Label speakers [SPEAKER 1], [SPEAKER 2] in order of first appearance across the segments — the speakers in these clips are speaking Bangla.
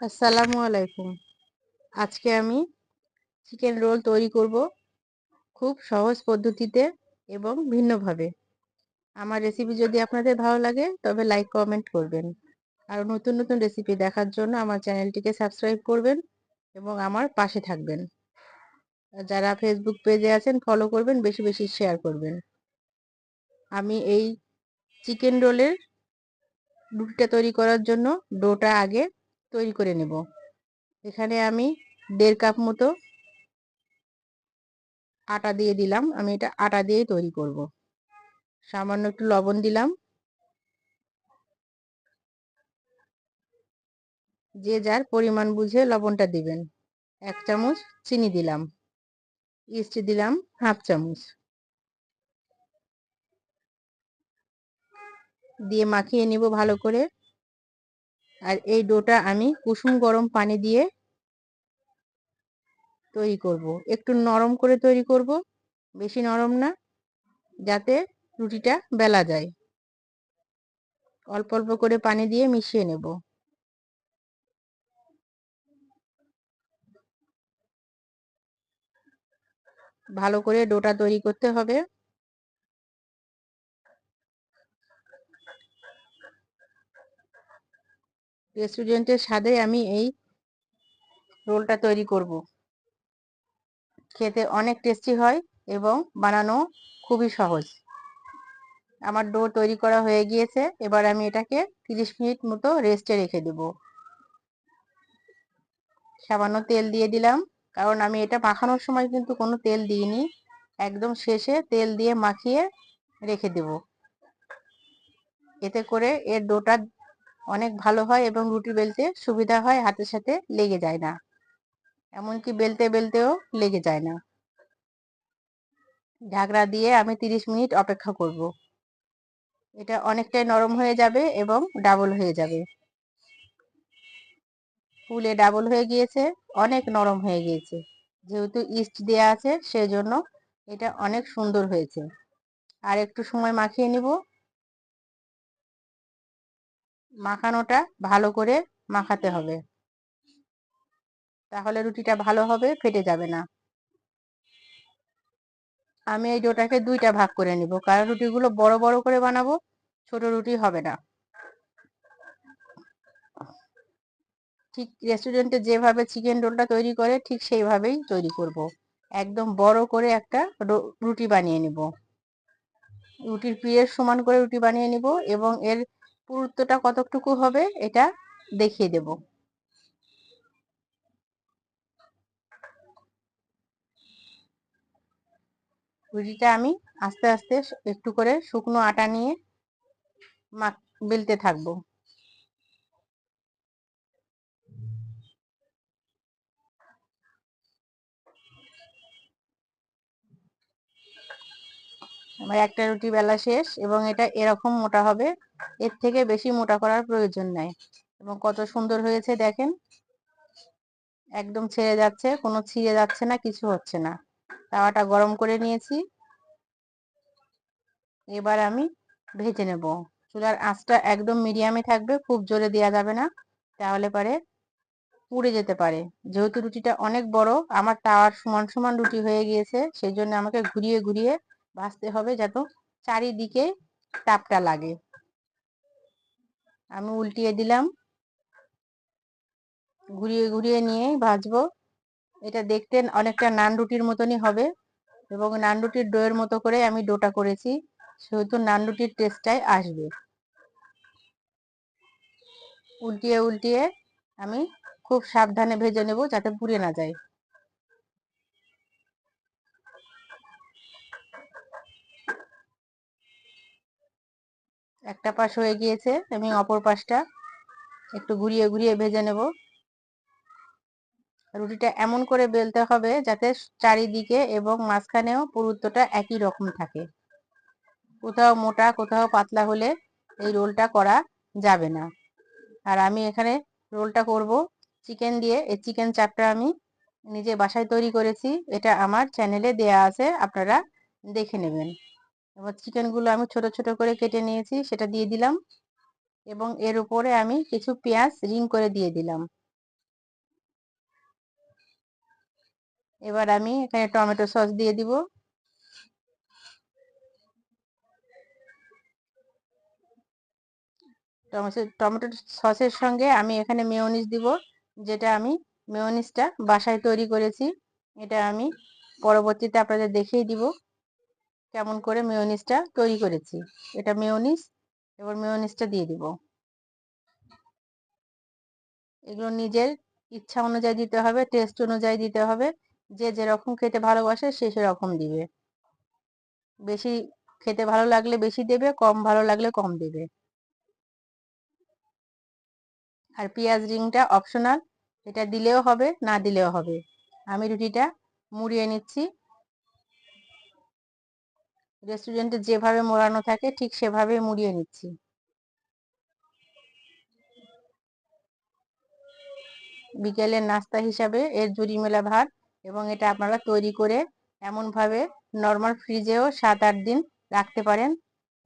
[SPEAKER 1] আসসালামু আলাইকুম। আজকে আমি চিকেন রোল তৈরি করব খুব সহজ পদ্ধতিতে এবং ভিন্নভাবে। আমার রেসিপি যদি আপনাদের ভালো লাগে, তবে লাইক কমেন্ট করবেন। আর নতুন নতুন রেসিপি দেখার জন্য আমার চ্যানেলটিকে সাবস্ক্রাইব করবেন এবং আমার পাশে থাকবেন। যারা ফেসবুক পেজে আছেন ফলো করবেন, বেশি বেশি শেয়ার করবেন। আমি এই চিকেন রোলের রুটিটা তৈরি করার জন্য ডোটা আগে তৈরি করে নেব। এখানে আমি দেড় কাপ মতো আটা দিয়ে দিলাম। আমি এটা আটা দিয়েই তৈরি করব। সামান্য একটু লবণ দিলাম। যে যার পরিমাণ বুঝে লবণটা দিবেন। এক চামচ চিনি দিলাম। ইস্ট দিলাম হাফ চামচ। দিয়ে মাখিয়ে নিব ভালো করে। আর এই ডোটা আমি কুসুম গরম পানি দিয়ে তৈরি করব। একটু নরম করে তৈরি করব, বেশি নরম না, যাতে রুটিটা বেলা যায়। অল্প অল্প করে পানি দিয়ে মিশিয়ে নেব। ভালো করে ডোটা তৈরি করতে হবে। রেস্টুরেন্টের স্বাদে আমি এই রোলটা তৈরি করব। খেতে অনেক টেস্টি হয় এবং বানানো খুবই সহজ। আমার ডো তৈরি করা হয়ে গিয়েছে, এবার আমি এটাকে তিরিশ মিনিট মতো রেস্টে রেখে দেব। সামান্য তেল দিয়ে দিলাম, কারণ আমি এটা মাখানোর সময় কিন্তু কোনো তেল দিইনি। একদম শেষে তেল দিয়ে মাখিয়ে রেখে দেব। এতে করে এর ডোটা অনেক ভালো হয় এবং রুটি বেলতে সুবিধা হয়, হাতের সাথে লেগে যায় না। এমনকি বেলতে বেলতেও লেগে যায় না। ঢাকনা দিয়ে আমি তিরিশ মিনিট অপেক্ষা করব। এটা অনেকটাই নরম হয়ে যাবে এবং ডাবল হয়ে যাবে। ফুলে ডাবল হয়ে গিয়েছে, অনেক নরম হয়ে গিয়েছে। যেহেতু ইস্ট দেওয়া আছে, সেজন্য এটা অনেক সুন্দর হয়েছে। আর একটু সময় মাখিয়ে নিব। মাখানোটা ভালো করে মাখাতে হবে। তাহলে রুটিটা ভালো হবে, ফেটে যাবে না। আমি এই ডোটাকে দুইটা ভাগ করে নিব, কারণ রুটিগুলো বড় বড় করে বানাবো, ছোট রুটি হবে না। ঠিক রেস্টুরেন্টে যেভাবে চিকেন রোলটা তৈরি করে, ঠিক সেইভাবেই তৈরি করব। একদম বড় করে একটা রুটি বানিয়ে নিব। রুটির পিয়ের সমান করে রুটি বানিয়ে নিব এবং এর পুরুত্বটা কতটুকু হবে, এটা দেখিয়ে দেব। রুটিটা আমি আস্তে আস্তে একটু করে শুকনো আটা নিয়ে বেলতে থাকব। আমার একটা রুটি বেলা শেষ এবং এটা এরকম মোটা হবে, এর থেকে বেশি মোটা করার প্রয়োজন নাই। এবং কত সুন্দর হয়েছে দেখেন। একদম ছেড়ে যাচ্ছে, কোনো ছিঁড়ে যাচ্ছে না, কিছু হচ্ছে না। তাওয়াটা গরম করে নিয়েছি। এবার আমি ভেজে নেব। চুলার আঁচটা একদম মিডিয়ামে থাকবে, খুব জোরে দেওয়া যাবে না। তাহলে পরে পুড়ে যেতে পারে। যেহেতু রুটিটা অনেক বড়, আমার তাওয়ার সমান সমান রুটি হয়ে গিয়েছে, সেই জন্য আমাকে ঘুরিয়ে ঘুরিয়ে ভাজতে হবে যাতে চারিদিকে তাপটা লাগে। আমি উল্টিয়ে দিলাম। ঘুরিয়ে ঘুরিয়ে নিয়ে ভাজবো। এটা দেখতে অনেকটা নান রুটির মতনই হবে এবং নান রুটির ডোয়ের মতো করে আমি ডোটা করেছি, সেহেতু নান রুটির টেস্টটাই আসবে। উল্টিয়ে উল্টিয়ে আমি খুব সাবধানে ভেজে নেব যাতে পুড়ে না যায়। একটা পাশ হয়ে গিয়েছে, আমি অপর পাশটা একটু ঘুরিয়ে ঘুরিয়ে ভেজে নেব। রুটিটা এমন করে বেলতে হবে যাতে চারিদিকে এবং মাঝখানেও পুরুত্বটা একই রকম থাকে। কোথাও মোটা, কোথাও পাতলা হলে এই রোলটা করা যাবে না। আর আমি এখানে রোলটা করব চিকেন দিয়ে। এই চিকেন চাপটা আমি নিজে বাসায় তৈরি করেছি। এটা আমার চ্যানেলে দেয়া আছে, আপনারা দেখে নেবেন। এবার চিকেনগুলো আমি ছোট ছোট করে কেটে নিয়েছি, সেটা দিয়ে দিলাম এবং এর উপরে আমি কিছু পেঁয়াজ রিং করে দিয়ে দিলাম। এবার আমি এখানে টমেটো সস দিয়ে দিব। টমেটো সসের সঙ্গে আমি এখানে মেয়নিজ দিব, যেটা আমি মেয়নিজটা বাসায় তৈরি করেছি। এটা আমি পরবর্তীতে আপনাদের দেখিয়ে দিব। কেমন করে মেয়নিজটা তৈরি করেছি। এটা মেয়নিজ এবার মেয়নিজটা দিয়ে দিব। এগুলো নিজের ইচ্ছা অনুযায়ী দিতে হবে টেস্ট অনুযায়ী দিতে হবে। যে যেরকম খেতে ভালোবাসে সে সেরকম দিবে। বেশি খেতে ভালো লাগলে বেশি দেবে, কম ভালো লাগলে কম দেবে। আর পেঁয়াজ রিংটা অপশনাল এটা দিলেও হবে, না দিলেও হবে। আমি রুটিটা মুড়িয়ে নিচ্ছি। রেস্টুরেন্টে যেভাবে মোড়ানো থাকে, ঠিক সেভাবে মুড়িয়ে নিচ্ছি। বিকেলের নাস্তা হিসাবে এর জুড়ি মেলা ভাত এবং এটা আপনারা তৈরি করে এমনভাবে নর্মাল ফ্রিজেও সাত আট দিন রাখতে পারেন।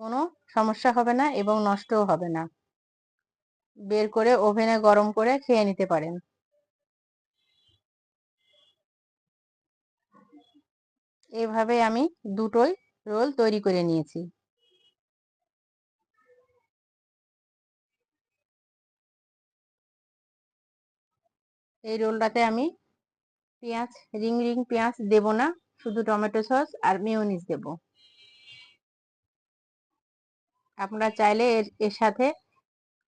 [SPEAKER 1] কোনো সমস্যা হবে না এবং নষ্টও হবে না। বের করে ওভেনে গরম করে খেয়ে নিতে পারেন। এভাবে আমি দুটোই রোল তৈরি করে নিয়েছি। এই রোলটাতে আমি পেঁয়াজ, রিং রিং পেঁয়াজ দেব না, শুধু টমেটো সস আর মিওনিস দেব। আপনারা চাইলে এর এর সাথে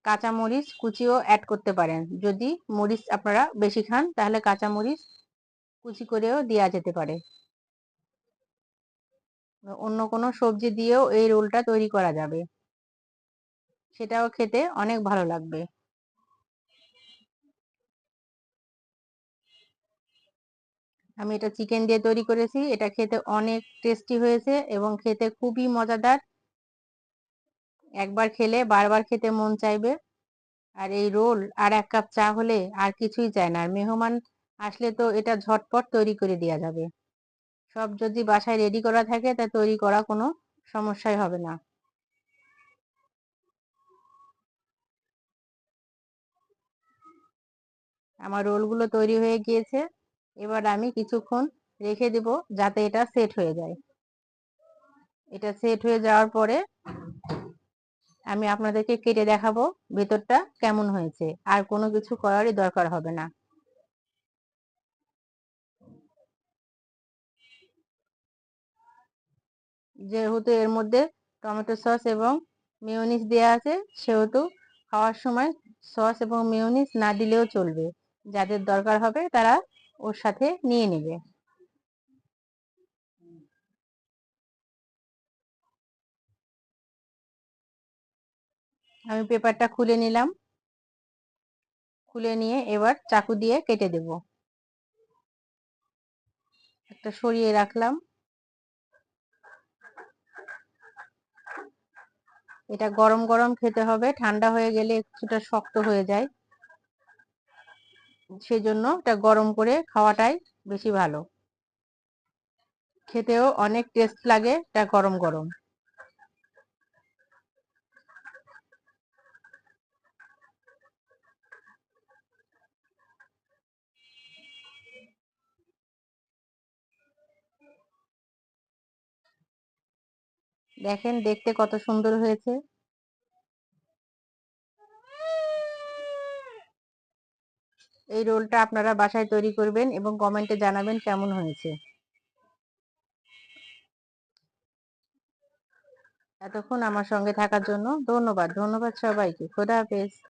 [SPEAKER 1] কাঁচা মরিচ কুচিও অ্যাড করতে পারেন। যদি মরিচ আপনারা বেশি খান, তাহলে কাঁচা মরিচ কুচি করেও দেওয়া যেতে পারে। অন্য কোনো সবজি দিয়েও এই রোলটা তৈরি করা যাবে। সেটাও খেতে অনেক ভালো লাগবে। আমি এটা চিকেন দিয়ে তৈরি করেছি, এটা খেতে অনেক টেস্টি হয়েছে এবং খেতে খুবই মজাদার। একবার খেলে বারবার খেতে মন চাইবে। আর এই রোল আর এক কাপ চা হলে আর কিছুই চায় না। আর মেহমান আসলে তো এটা ঝটপট তৈরি করে দেওয়া যাবে। সব যদি বাসায় রেডি করা থাকে, তা তৈরি করা কোনো সমস্যাই হবে না। আমার রোলগুলো তৈরি হয়ে গিয়েছে। এবার আমি কিছুক্ষণ রেখে দেব যাতে এটা সেট হয়ে যায়। এটা সেট হয়ে যাওয়ার পরে আমি আপনাদেরকে কেটে দেখাবো ভেতরটা কেমন হয়েছে। আর কোনো কিছু করারই দরকার হবে না। যেহেতু এর মধ্যে টমেটো সস এবং মেয়নিস দেওয়া আছে, সেহেতু খাওয়ার সময় সস এবং মেয়নিস না দিলেও চলবে। যাদের দরকার হবে তারা ওর সাথে নিয়ে নেবে। আমি পেপারটা খুলে নিলাম। খুলে নিয়ে এবার চাকু দিয়ে কেটে দেব। একটা সরিয়ে রাখলাম। এটা গরম গরম খেতে হবে, ঠান্ডা হয়ে গেলে কিছুটা শক্ত হয়ে যায়। সেজন্য এটা গরম করে খাওয়াটাই বেশি ভালো। খেতেও অনেক টেস্ট লাগে এটা গরম গরম। দেখেন দেখতে কত সুন্দর হয়েছে। এই রোলটা আপনারা বাসায় তৈরি করবেন এবং কমেন্টে জানাবেন কেমন হয়েছে। এতক্ষণ আমার সঙ্গে থাকার জন্য ধন্যবাদ ধন্যবাদ সবাইকে, খোদা হাফেজ।